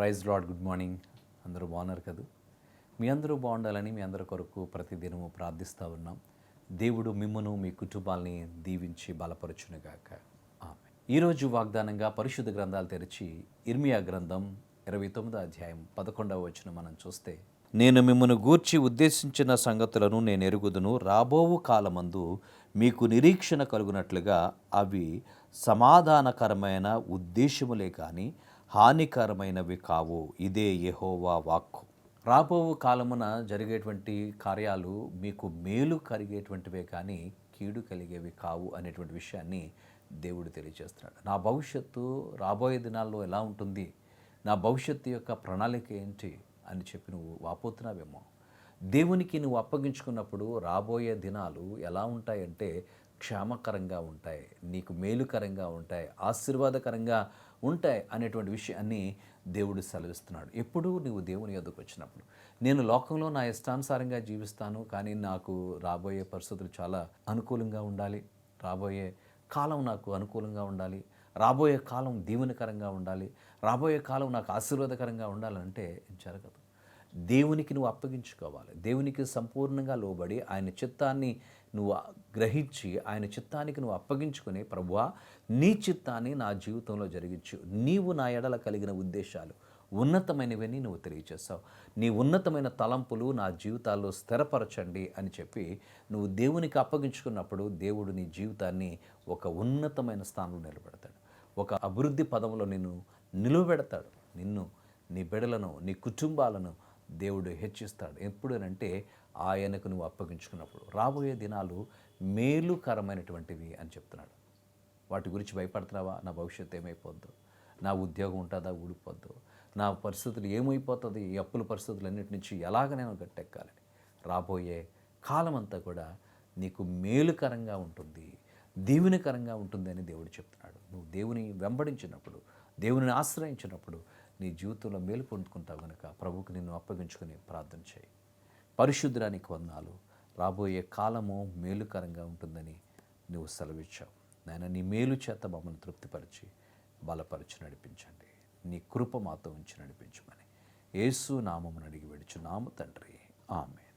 Praise lord good morning. అందరూ బాగున్నారు కదా? మీ అందరూ బాగుండాలని మీ అందరి కొరకు ప్రతిదినము ప్రార్థిస్తూ ఉన్నాం. దేవుడు మిమ్మను మీ కుటుంబాల్ని దీవించి బలపరచునుగాక. ఆమె ఈరోజు వాగ్దానంగా పరిశుద్ధ గ్రంథాలు తెరిచి ఇర్మియా గ్రంథం ఇరవై తొమ్మిదో అధ్యాయం పదకొండవ వచ్చిన మనం చూస్తే నేను మిమ్మను గూర్చి ఉద్దేశించిన సంగతులను నేను ఎరుగుదును. రాబోవు కాలమందు మీకు నిరీక్షణ కలుగునట్లుగా అవి సమాధానకరమైన ఉద్దేశములే కానీ హానికరమైనవి కావు. ఇదే యెహోవా వాక్కు. రాబోవు కాలమున జరిగేటువంటి కార్యాలు మీకు మేలు కలిగేటువంటివే కానీ కీడు కలిగేవి కావు అనేటువంటి విషయాన్ని దేవుడు తెలియజేస్తున్నాడు. నా భవిష్యత్తు రాబోయే దినాల్లో ఎలా ఉంటుంది? నా భవిష్యత్తు యొక్క ప్రణాళిక ఏంటి? అని చెప్పి నువ్వు వాపోతున్నావేమో. దేవునికి నువ్వు అప్పగించుకున్నప్పుడు రాబోయే దినాలు ఎలా ఉంటాయంటే క్షేమకరంగా ఉంటాయి నీకు మేలుకరంగా ఉంటాయి ఆశీర్వాదకరంగా ఉంటాయి అనేటువంటి విషయాన్ని దేవుడు సెలవిస్తున్నాడు. ఎప్పుడు నువ్వు దేవుని ఎదుకు వచ్చినప్పుడు. నేను లోకంలో నా ఇష్టానుసారంగా జీవిస్తాను కానీ నాకు రాబోయే పరిస్థితులు చాలా అనుకూలంగా ఉండాలి. రాబోయే కాలం నాకు అనుకూలంగా ఉండాలి. రాబోయే కాలం దీవెనకరంగా ఉండాలి. రాబోయే కాలం నాకు ఆశీర్వాదకరంగా ఉండాలంటే జరగదు. దేవునికి నువ్వు అప్పగించుకోవాలి. దేవునికి సంపూర్ణంగా లోబడి ఆయన చిత్తాన్ని నువ్వు గ్రహించి ఆయన చిత్తానికి నువ్వు అప్పగించుకుని ప్రభువా నీ చిత్తాన్ని నా జీవితంలో జరిగించు. నీవు నా ఎడల కలిగిన ఉద్దేశాలు ఉన్నతమైనవని నువ్వు తెలియచేస్తావు. నీ ఉన్నతమైన తలంపులు నా జీవితాల్లో స్థిరపరచండి అని చెప్పి నువ్వు దేవునికి అప్పగించుకున్నప్పుడు దేవుడు నీ జీవితాన్ని ఒక ఉన్నతమైన స్థానంలో నిలబెడతాడు. ఒక అభివృద్ధి పదంలో నిన్ను నిలువబెడతాడు. నిన్ను నీ బిడలను నీ కుటుంబాలను దేవుడు హెచ్చిస్తాడు. ఎప్పుడనంటే ఆయనకు నువ్వు అప్పగించుకున్నప్పుడు. రాబోయే దినాలు మేలుకరమైనటువంటివి అని చెప్తున్నాడు. వాటి గురించి భయపడుతున్నావా? నా భవిష్యత్తు ఏమైపోద్దు. నా ఉద్యోగం ఉంటుందా? ఊడిపోద్దు. నా పరిస్థితులు ఏమైపోతుంది ఈ అప్పుల పరిస్థితులన్నిటి నుంచి ఎలాగ నేను గట్టెక్కాలని? రాబోయే కాలం అంతా కూడా నీకు మేలుకరంగా ఉంటుంది. దీవెనకరంగా ఉంటుంది అని దేవుడు చెప్తున్నాడు. నువ్వు దేవుని వెంబడించినప్పుడు దేవుని ఆశ్రయించినప్పుడు నీ జీవితంలో మేలు పొందుకుంటావు కనుక ప్రభువుకి నిన్ను అప్పగించుకుని ప్రార్థన చేయి. పరిశుద్ధానికి వందాలు రాబోయే కాలము మేలుకరంగా ఉంటుందని నువ్వు సెలవిచ్చావు. నాయన నీ మేలు చేత మమ్మల్ని తృప్తిపరిచి బలపరిచి నడిపించండి. నీ కృప మాతో ఉంచి నడిపించమని. యేసు నామమును అడిగి వెడుచు నామ తండ్రి. ఆమె